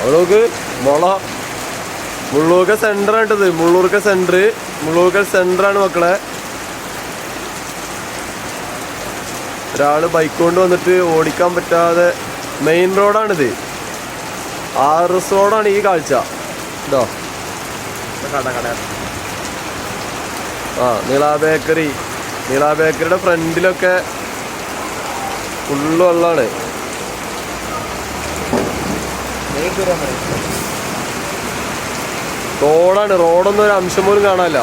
അവിടെ നോക്ക് മുള. മുള്ളൂർക്ക സെന്റർ ആയിട്ടത് മുള്ളൂർക്ക സെന്റർ മുള്ളൂർക്ക സെന്റർ ആണ് മക്കളെ. ഒരാൾ ബൈക്ക് കൊണ്ട് വന്നിട്ട് ഓടിക്കാൻ പറ്റാതെ മെയിൻ റോഡാണിത് ആർ എസ് റോഡാണ് ഈ കാഴ്ച. ഇതോ. കട കട. ആ നീള ബേക്കറി നീളാ ബേക്കറിയുടെ ഫ്രണ്ടിലൊക്കെ ഫുള്ള് വെള്ളമാണ് റോഡാണ്. റോഡൊന്നും ഒരു അംശം പോലും കാണാനില്ല.